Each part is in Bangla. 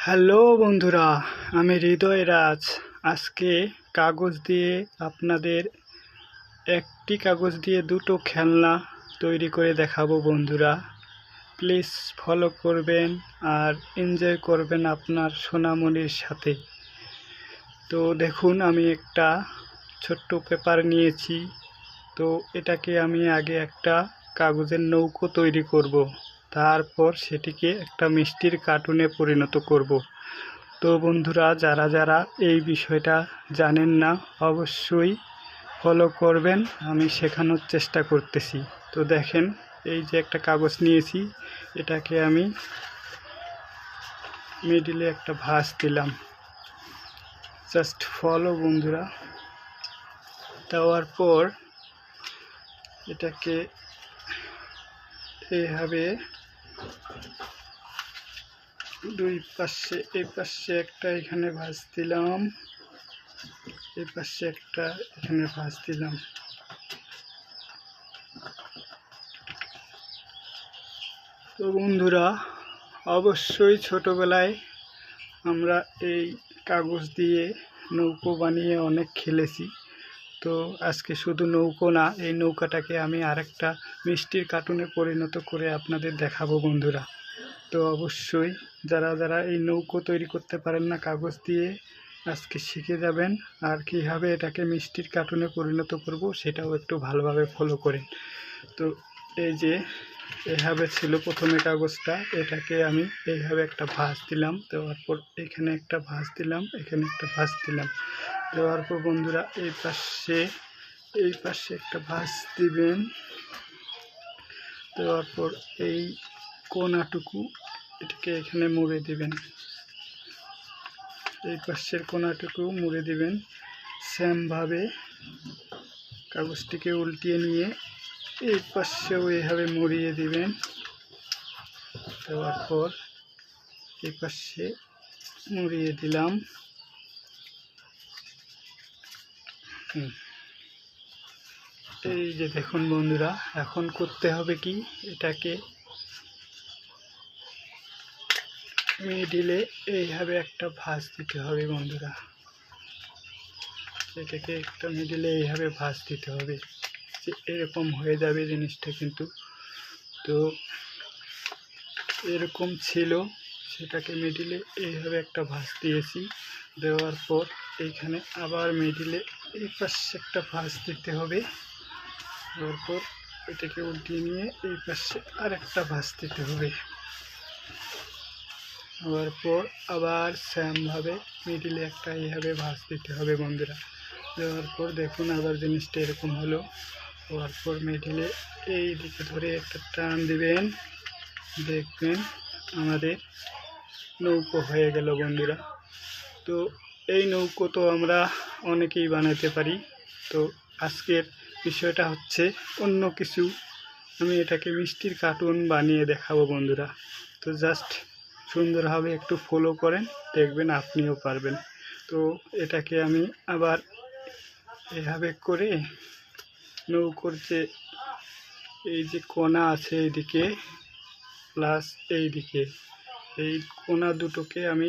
হ্যালো বন্ধুরা, আমি হৃদয় রাজ। আজকে কাগজ দিয়ে আপনাদের একটি কাগজ দিয়ে দুটো খেলনা তৈরি করে দেখাবো বন্ধুরা। প্লিজ ফলো করবেন আর এনজয় করবেন আপনার সোনামণির সাথে। তো দেখুন, আমি একটা ছোট্ট পেপার নিয়েছি। তো এটাকে আমি আগে একটা কাগজের নৌকো তৈরি করব। তারপর সেটিকে একটা মিষ্টির কার্টুনে পরিণত করব। তো বন্ধুরা, যারা যারা এই বিষয়টা জানেন না, অবশ্যই ফলো করবেন। আমি শেখানোর চেষ্টা করতেছি। তো দেখেন, এই যে একটা কাগজ নিয়েছি, এটাকে আমি মিডিলে একটা ভাঁজ দিলাম। জাস্ট ফলো বন্ধুরা। দেওয়ার পর এটাকে এইভাবে দুই পাশে, এই পাশে একটা এখানে ভাঁজ দিলাম এই পাশে একটা এখানে ভাঁজ দিলাম তো বন্ধুরা, অবশ্যই ছোটবেলায় আমরা এই কাগজ দিয়ে নৌকো বানিয়ে অনেক খেলেছি। তো আজকে শুধু নৌকো না, এই নৌকাটাকে আমি আরেকটা মিষ্টির কার্টুনে পরিণত করে আপনাদের দেখাবো বন্ধুরা। তো অবশ্যই যারা যারা এই নৌকো তৈরি করতে পারেন না, কাগজ দিয়ে আজকে শিখে যাবেন আর কীভাবে এটাকে মিষ্টির কার্টুনে পরিণত করব সেটাও একটু ভালোভাবে ফলো করেন। তো এই যে এইভাবে ছিল প্রথমে কাগজটা এটাকে আমি এইভাবে একটা ভাঁজ দিলাম। দেওয়ার পর এখানে একটা ভাঁজ দিলাম, এখানে একটা ভাঁজ দিলাম। দেওয়ার পর বন্ধুরা, এই পাশে এই পাশে একটা ভাঁজ দিবেন। দেওয়ার পর এই কোনাটুকু এটাকে এখানে মুড়ে দিবেন। এই পাশের কোনাটুকু মুড়ে দিবেন। সেমভাবে কাগজটিকে উল্টিয়ে নিয়ে এই পাশেও এইভাবে মুড়িয়ে দিবেন। দেওয়ার পর এই পাশে মুড়িয়ে দিলাম। এই যে দেখুন বন্ধুরা, এখন করতে হবে কি? এটাকে মিডিলে এইভাবে একটা ভাঁজ দিতে হবে বন্ধুরা। এটাকে একটা মিডিলে এইভাবে ভাঁজ দিতে হবে। এরকম হয়ে যাবে জিনিসটা কিন্তু। তো এরকম ছিল, সেটাকে মিডিলে এইভাবে একটা ভাঁজ দিয়েছি। দেওয়ার পর এইখানে আবার মিডিলে এই পাশে একটা ভাঁজ দিতে হবে। দেওয়ার পর এটাকে উল্টিয়ে নিয়ে এই পাশে আর একটা ভাঁজ দিতে হবে। হওয়ার পর আবার স্যামভাবে মিডিলে একটা এইভাবে ভাঁজ দিতে হবে বন্ধুরা। দেওয়ার পর দেখুন আবার জিনিসটা এরকম হলো। হওয়ার পর মিডিলে এই দিকে ধরে একটা টান দিবেন। দেখবেন আমাদের নৌকো হয়ে গেল বন্ধুরা। তো এই নৌকো তো আমরা অনেকেই বানাতে পারি। তো আজকের বিষয়টা হচ্ছে অন্য কিছু। আমি এটাকে মিষ্টির কার্টুন বানিয়ে দেখাবো বন্ধুরা। তো জাস্ট সুন্দরভাবে একটু ফলো করেন, দেখবেন আপনিও পারবেন। তো এটাকে আমি আবার এভাবে করে নৌকোর যে এই যে কোনা আছে এইদিকে প্লাস এই দিকে এই কোনা দুটোকে আমি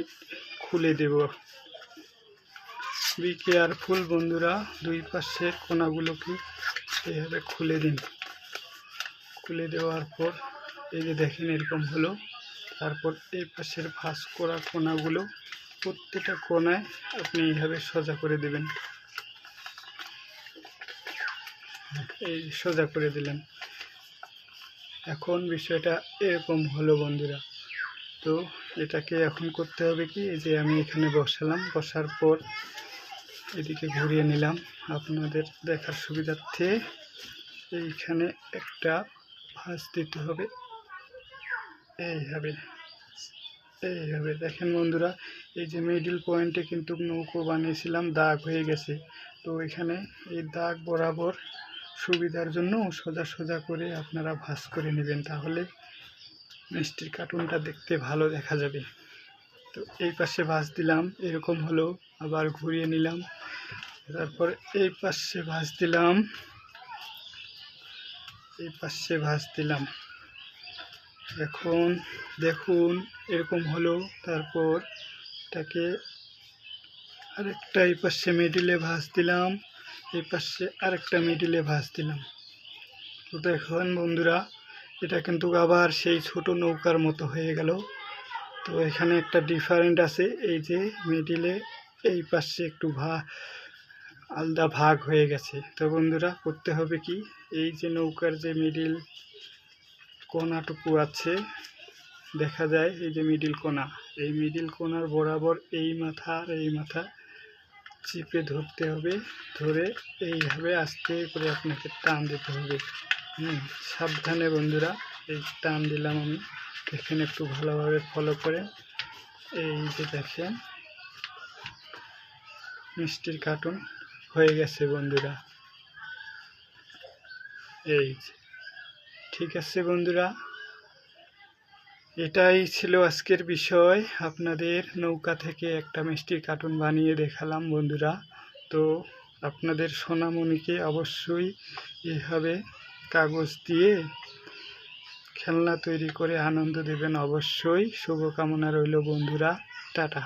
খুলে দেব। বি কেয়ারফুল বন্ধুরা, দুই পাশের কোনাগুলোকে এইভাবে খুলে দিন। খুলে দেওয়ার পর এই যে দেখেন এরকম হলো। তারপর এই পাশের ভাঁজ করা কোনাগুলো প্রত্যেকটা কোনায় আপনি এইভাবে সোজা করে দেবেন। এই সোজা করে দিলেন। এখন বিষয়টা এরকম হলো বন্ধুরা। তো এটাকে এখন করতে হবে কি যে আমি এখানে বসালাম। বসার পর এদিকে ঘুরিয়ে নিলাম আপনাদের দেখার সুবিধার্থে। এইখানে একটা ভাঁজ দিতে হবে। এইভাবে এইভাবে দেখেন বন্ধুরা, এই যে মিডিল পয়েন্টে কিন্তু নৌকো বানিয়েছিলাম, দাগ হয়ে গেছে। তো এখানে এই দাগ বরাবর সুবিধার জন্য সোজা সোজা করে আপনারা ভাঁজ করে নেবেন, তাহলে মিষ্টির কার্টুনটা দেখতে ভালো দেখা যাবে। তো এই পাশে ভাঁজ দিলাম, এরকম হলো, আবার ঘুরিয়ে নিলাম। তারপর এই পাশে ভাঁজ দিলাম, এই পাশে ভাঁজ দিলাম। এখন দেখুন, এরকম হলো, তারপর এটাকে আরেকটা এই পাশে মিডিলে ভাঁজ দিলাম। এই পাশে আরেকটা মিডিলে ভাঁজ দিলাম। তো দেখুন বন্ধুরা, এটা কিন্তু আবার সেই ছোট নৌকার মতো হয়ে গেল। তো এখানে একটা ডিফারেন্ট আছে, এই যে মিডিলে এই পাশে একটু ভা, আলাদা ভাগ হয়ে গেছে। তো বন্ধুরা, করতে হবে কি? এই যে নৌকার যে মিডিল কোনাটুকু আছে, দেখা যায় এই যে মিডিল কোনা এই মিডিল কোনার বরাবর এই মাথা আর এই মাথা চিপে ধরতে হবে, ধরে এইভাবে আস্তে করে আপনাকে টান দিতে হবে। হুম, সাবধানে বন্ধুরা, এই টান দিলাম আমি। দেখেন একটু ভালোভাবে ফলো করে। এই যে দেখেন, মিষ্টির কার্টুন হয়ে গেছে বন্ধুরা। এই ঠিক আছে বন্ধুরা? এটাই ছিল আজকের বিষয়। আপনাদের নৌকা থেকে একটা মিষ্টি কার্টুন বানিয়ে দেখালাম বন্ধুরা। তো আপনাদের সোনামণিকে অবশ্যই এভাবে কাগজ দিয়ে খেলনা তৈরি করে আনন্দ দেবেন অবশ্যই। শুভকামনা রইল বন্ধুরা। টাটা।